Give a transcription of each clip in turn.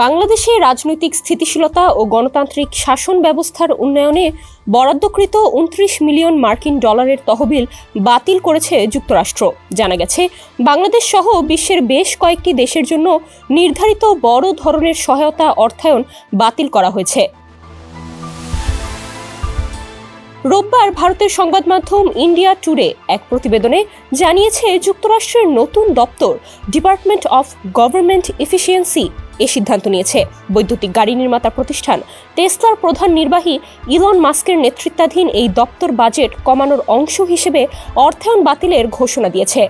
বাংলাদেশে রাজনৈতিক স্থিতিশীলতা ও গণতান্ত্রিক শাসন ব্যবস্থার উন্নয়নে বরাদ্দকৃত উনত্রিশ মিলিয়ন মার্কিন ডলারের তহবিল বাতিল করেছে যুক্তরাষ্ট্র। জানা গেছে, বাংলাদেশ সহ বিশ্বের বেশ কয়েকটি দেশের জন্য নির্ধারিত বড় ধরনের সহায়তা অর্থায়ন বাতিল করা হয়েছে। রোববার ভারতের সংবাদ মাধ্যম ইন্ডিয়া টুডে এক প্রতিবেদনে জানিয়েছে, যুক্তরাষ্ট্রের নতুন দপ্তর, ডিপার্টমেন্ট অফ গভর্নমেন্ট এফিসিয়েন্সি এ সিদ্ধান্ত নিয়েছে। বৈদ্যুতিক গাড়ি নির্মাতা প্রতিষ্ঠান টেসলার প্রধান নির্বাহী ইলন মাস্কের নেতৃত্বাধীন এই দপ্তর বাজেট কমানোর অংশ হিসেবে অর্থায়ন বাতিলের ঘোষণা দিয়েছে।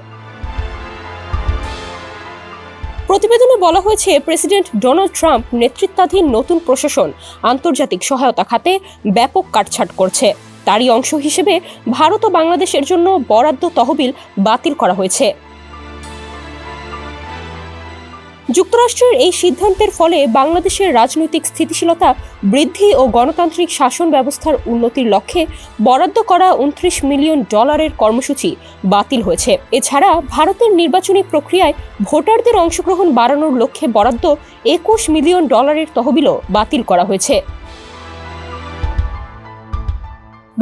প্রতিবেদনে বলা হয়েছে, প্রেসিডেন্ট ডোনাল্ড ট্রাম্প নেতৃত্বাধীন নতুন প্রশাসন আন্তর্জাতিক সহায়তা খাতে ব্যাপক কাটছাট করছে। তারই অংশ হিসেবে ভারত ও বাংলাদেশের জন্য বরাদ্দ তহবিল বাতিল করা হয়েছে। যুক্তরাষ্ট্রের এই সিদ্ধান্তের ফলে বাংলাদেশের রাজনৈতিক স্থিতিশীলতা বৃদ্ধি ও গণতান্ত্রিক শাসন ব্যবস্থার উন্নতির লক্ষ্যে বরাদ্দ করা উনত্রিশ মিলিয়ন ডলারের কর্মসূচি বাতিল হয়েছে। এছাড়া ভারতের নির্বাচনী প্রক্রিয়ায় ভোটারদের অংশগ্রহণ বাড়ানোর লক্ষ্যে বরাদ্দ একুশ মিলিয়ন ডলারের তহবিলও বাতিল করা হয়েছে।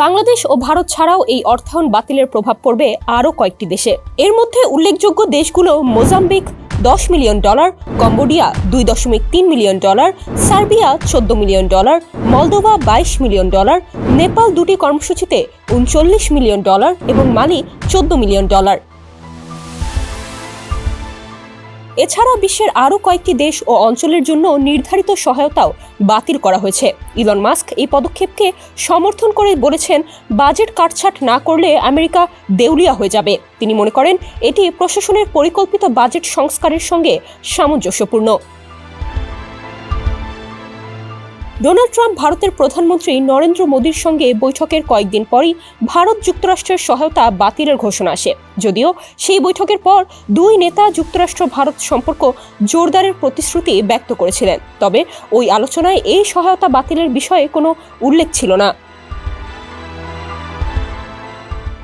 বাংলাদেশ ও ভারত ছাড়াও এই অর্থায়ন বাতিলের প্রভাব পড়বে আরও কয়েকটি দেশে। এর মধ্যে উল্লেখযোগ্য দেশগুলো মোজাম্বিক দশ মিলিয়ন ডলার, কম্বোডিয়া দুই দশমিক তিন মিলিয়ন ডলার, সার্বিয়া চোদ্দ মিলিয়ন ডলার, মলদোভা বাইশ মিলিয়ন ডলার, নেপাল দুটি কর্মসূচিতে উনচল্লিশ মিলিয়ন ডলার এবং মালি চোদ্দ মিলিয়ন ডলার। এছাড়া বিশ্বের আরও কয়েকটি দেশ ও অঞ্চলের জন্য নির্ধারিত সহায়তাও বাতিল করা হয়েছে। ইলন মাস্ক এই পদক্ষেপকে সমর্থন করে বলেছেন, বাজেট কাটছাট না করলে আমেরিকা দেউলিয়া হয়ে যাবে। তিনি মনে করেন, এটি প্রশাসনের পরিকল্পিত বাজেট সংস্কারের সঙ্গে সামঞ্জস্যপূর্ণ। ডোনাল্ড ট্রাম্প ভারতের প্রধানমন্ত্রী নরেন্দ্র মোদীর সঙ্গে বৈঠকের কয়েকদিন পরই ভারত যুক্তরাষ্ট্রের সহায়তা বাতিলের ঘোষণা আসে। যদিও সেই বৈঠকের পর দুই নেতা যুক্তরাষ্ট্র ভারত সম্পর্ক জোরদারের প্রতিশ্রুতি ব্যক্ত করেছিলেন। তবে ওই আলোচনায় এই সহায়তা বাতিলের বিষয়ে কোনো উল্লেখ ছিল না।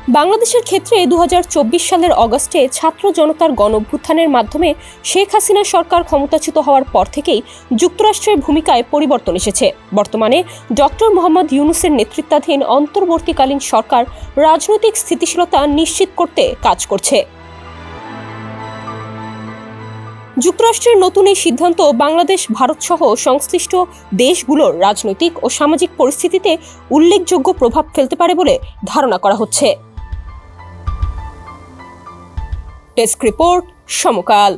বাংলাদেশের ক্ষেত্রে দু হাজার চব্বিশ সালের অগস্টে ছাত্র জনতার গণভ্যুত্থানের মাধ্যমে শেখ হাসিনা সরকার ক্ষমতাচ্যুত হওয়ার পর থেকেই যুক্তরাষ্ট্রের ভূমিকায় পরিবর্তন এসেছে। বর্তমানে ডক্টর মোহাম্মদ ইউনুসের নেতৃত্বাধীন অন্তর্বর্তীকালীন সরকার রাজনৈতিক স্থিতিশীলতা নিশ্চিত করতে কাজ করছে। যুক্তরাষ্ট্রের নতুন এই সিদ্ধান্ত বাংলাদেশ, ভারত সহ সংশ্লিষ্ট দেশগুলোর রাজনৈতিক ও সামাজিক পরিস্থিতিতে উল্লেখযোগ্য প্রভাব ফেলতে পারে বলে ধারণা করা হচ্ছে। ডেস্ক রিপোর্ট সমকাল